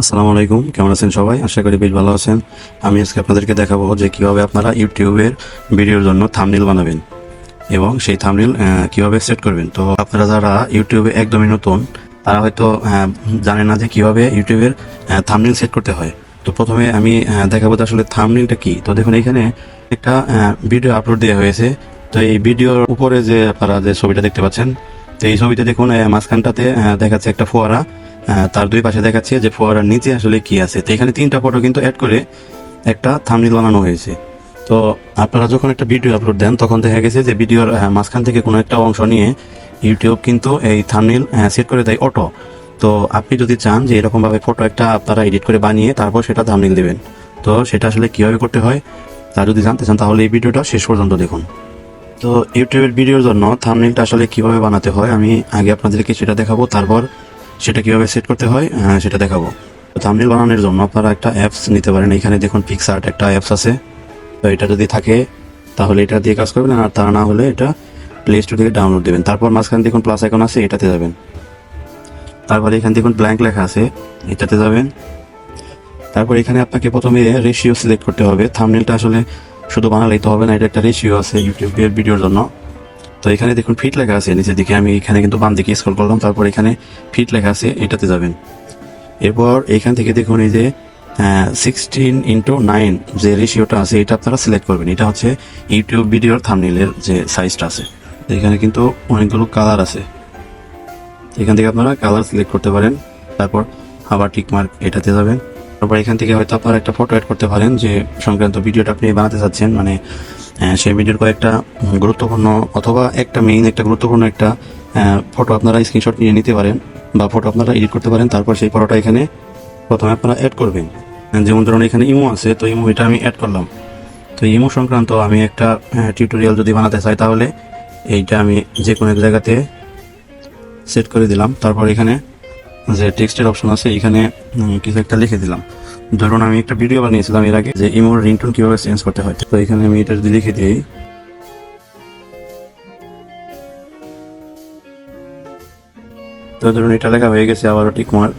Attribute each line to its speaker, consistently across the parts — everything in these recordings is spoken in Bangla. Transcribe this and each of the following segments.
Speaker 1: আসসালামু আলাইকুম, কেমন আছেন সবাই? আশা করি বেশ ভালো আছেন। আমি আজকে আপনাদেরকে দেখাবো যে কীভাবে আপনারা ইউটিউবের ভিডিওর জন্য থামনিল বানাবেন এবং সেই থামনিল কীভাবে সেট করবেন। তো আপনারা যারা ইউটিউবে একদমই নতুন, তারা হয়তো জানেন না যে কীভাবে ইউটিউবের থামনিল সেট করতে হয়। তো প্রথমে আমি দেখাবো যে আসলে থামনিলটা কি। তো দেখুন, এখানে একটা ভিডিও আপলোড দেওয়া হয়েছে। তো এই ভিডিওর উপরে যে আপনারা যে ছবিটা দেখতে পাচ্ছেন, তো এই ছবিতে দেখুন মাঝখানটাতে দেখাচ্ছে একটা ফোয়ারা। তার দুই পাশে দেখাচ্ছে যে ফোয়ারার নিচে আসলে কি আছে। তো এখানে তিনটা ফটো কিন্তু অ্যাড করে একটা থামনিল বানানো হয়েছে। তো আপনারা যখন একটা ভিডিও আপলোড দেন, তখন দেখা গেছে যে ভিডিওর মাঝখান থেকে কোনো একটা অংশ নিয়ে ইউটিউব কিন্তু এই থামনিল সেট করে দেয় অটো তো আপনি যদি চান যে এরকমভাবে ফটো একটা আপনারা এডিট করে বানিয়ে তারপর সেটা থামনিল দেবেন। তো সেটা আসলে কীভাবে করতে হয় তা যদি জানতে চান, তাহলে এই ভিডিওটা শেষ পর্যন্ত দেখুন। তো ইউটিউবের ভিডিওর জন্য থামনেলটা আসলে কীভাবে বানাতে হয় আমি আগে আপনাদেরকে সেটা দেখাবো, তারপর সেটা কীভাবে সেট করতে হয় সেটা দেখাবো। থামনেল বানানোর জন্য আপনারা একটা অ্যাপস নিতে পারেন। এখানে দেখুন পিক্সার্ট একটা অ্যাপস আছে। তো এটা যদি থাকে, তাহলে এটা দিয়ে কাজ করবেন। আর তা না হলে এটা প্লে স্টোর থেকে ডাউনলোড দেবেন। তারপর মাঝখানে দেখুন প্লাস আইকন আছে, এটাতে যাবেন। তারপরে এখানে দেখুন ব্ল্যাঙ্ক লেখা আছে, এটাতে যাবেন। তারপর এখানে আপনাকে প্রথমে রেশিও সিলেক্ট করতে হবে। থামনেলটা আসলে শুধু বানালেই তো হবে না, এটা একটা রেশিও আছে ইউটিউবের ভিডিওর জন্য। তো এখানে দেখুন ফিট লেখা আছে, নিচের দিকে আমি এখানে কিন্তু বাম দিকে স্ক্রল করলাম, তারপর এখানে ফিট লেখা আছে, এটাতে যাবেন। এরপর এখান থেকে দেখুন এই যে সিক্সটিন ইন্টু নাইন যে রেশিওটা আছে, এটা আপনারা সিলেক্ট করবেন। এটা হচ্ছে ইউটিউব ভিডিওর থামনেলের যে সাইজটা আছে। এখানে কিন্তু অনেকগুলো কালার আছে। এখান থেকে আপনারা কালার সিলেক্ট করতে পারেন, তারপর আবার টিকমার্ক এটাতে যাবেন। তারপর এখান থেকে হয়তো আপনারা একটা ফটো অ্যাড করতে পারেন যে সংক্রান্ত ভিডিওটা আপনি বানাতে চাচ্ছেন মানে সেই ভিডিওর কয়েকটা গুরুত্বপূর্ণ অথবা একটা মেইন একটা গুরুত্বপূর্ণ একটা ফটো আপনারা স্ক্রিনশট নিয়ে নিতে পারেন বা ফটো আপনারা এডিট করতে পারেন। তারপর সেই ফটোটা এখানে প্রথমে আপনারা অ্যাড করবেন। যেমন ধরুন এখানে ইমো আছে, তো ইমো এটা আমি অ্যাড করলাম। তো ইমো সংক্রান্ত আমি একটা টিউটোরিয়াল যদি বানাতে চাই তাহলে এইটা আমি যে কোনো এক জায়গাতে সেট করে দিলাম। তারপর এখানে যে টেক্সটের অপশন আছে, এখানে কিছু একটা লিখে দিলাম। ধরুন আমি একটা ভিডিও বানিয়েছিলাম এর আগে যে ইমোর রিংটোন কীভাবে চেঞ্জ করতে হয়। তো এখানে আমি এটা যদি লিখে দিই। তো ধরুন এটা লেখা হয়ে গেছে আবারও টিক মার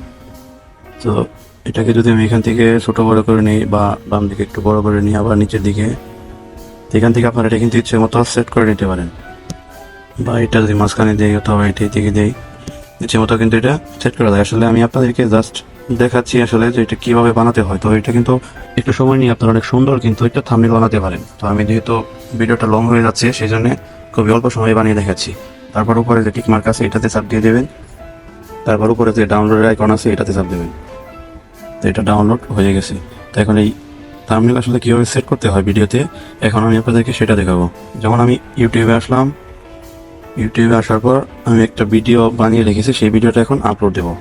Speaker 1: তো এটাকে যদি আমি এখান থেকে ছোট বড় করে নিই বা বাম দিকে একটু বড় করে নিই আবার নিচের দিকে এখান থেকে আপনারা এটা কিন্তু ইচ্ছে মতো সেট করে নিতে পারেন। বা এটা যদি মাঝখানে দেই অথবা এটা দিকে দেই, ইচ্ছে মতো কিন্তু এটা সেট করা যায় আসলে আমি আপনাদেরকে জাস্ট দেখাচ্ছি আসলে যে এটা কীভাবে বানাতে হয়। তো এটা কিন্তু একটু সময় নিয়ে আপনারা অনেক সুন্দর কিন্তু এটা থামনেল বানাতে পারেন। তো আমি যেহেতু ভিডিওটা লং হয়ে যাচ্ছে সেই জন্য খুবই অল্প সময় বানিয়ে দেখাচ্ছি। তারপর উপরে যে টিক মার্ক আছে, এটাতে চাপ দিয়ে দেবেন। তারপর উপরে যে ডাউনলোডের আইকন আছে, এটাতে চাপ দেবেন। তো এটা ডাউনলোড হয়ে গেছে। তো এখন এই থামনেল আসলে কীভাবে সেট করতে হয় ভিডিওতে, এখন আমি আপনাদেরকে সেটা দেখাবো। যেমন আমি ইউটিউবে আসলাম। ইউটিউবে আসার পর আমি একটা ভিডিও বানিয়ে রেখেছি, সেই ভিডিওটা এখন আপলোড দেবো।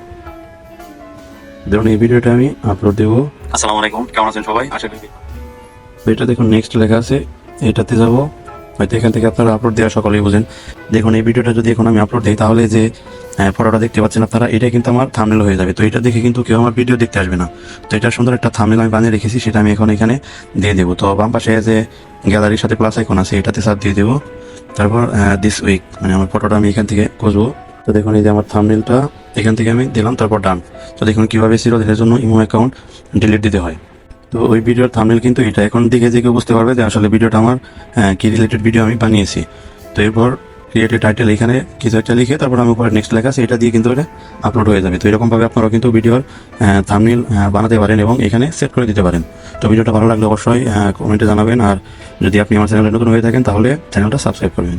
Speaker 1: ধরুন এই ভিডিওটা আমি আপলোড দেবো। আসসালামু আলাইকুম কেমন আছেন সবাই? আশা করি এটা দেখুন নেক্সট লেখা আছে এটাতে যাব। হয়তো এখান থেকে আপনারা আপলোড দেওয়া সকলেই বুঝেন। দেখুন এই ভিডিওটা যদি এখন আমি আপলোড দিই তাহলে যে ফটোটা দেখতে পাচ্ছেন আপনারা এটা কিন্তু আমার থামনেল হয়ে যাবে। তো এটা দেখে কিন্তু কেউ আমার ভিডিও দেখতে আসবে না। তো এটা সুন্দর একটা থামনেল আমি বানিয়ে রেখেছি সেটা আমি এখন এখানে দিয়ে দেবো। তো বাম পাশে যে গ্যালারির সাথে প্লাস আইকন আছে এটাতে সাথ দিয়ে দেবো। তারপর দিস উইক মানে আমার ফটোটা আমি এখান থেকে খুঁজবো। তো দেখুন এই যে আমার থামনেলটা এখান থেকে আমি দিলাম তারপর ডান তো দেখুন কীভাবে চিরদিনের জন্য ইমো অ্যাকাউন্ট ডিলিট দিতে হয়। তো ওই ভিডিওর থামনেল কিন্তু এটা। এখন দিকে দিকে বুঝতে পারবে যে আসলে ভিডিওটা আমার আহ, কি রিলেটেড ভিডিও আমি বানিয়েছি। তো এরপর ক্রিয়েটিভ টাইটেল এখানে কিছু একটা লিখে তারপর আমি উপরে নেক্সট লেখা আছে এটা দিয়ে কিন্তু এটা আপলোড হয়ে যাবে। তো এরকম ভাবে আপনারা কিন্তু ভিডিওর থামনেল বানাতে পারেন এবং এখানে সেট করে দিতে পারেন। তো ভিডিওটা ভালো লাগলে অবশ্যই কমেন্টে জানাবেন। আর যদি আপনি আমার চ্যানেলে নতুন হয়ে থাকেন তাহলে চ্যানেলটা সাবস্ক্রাইব করবেন।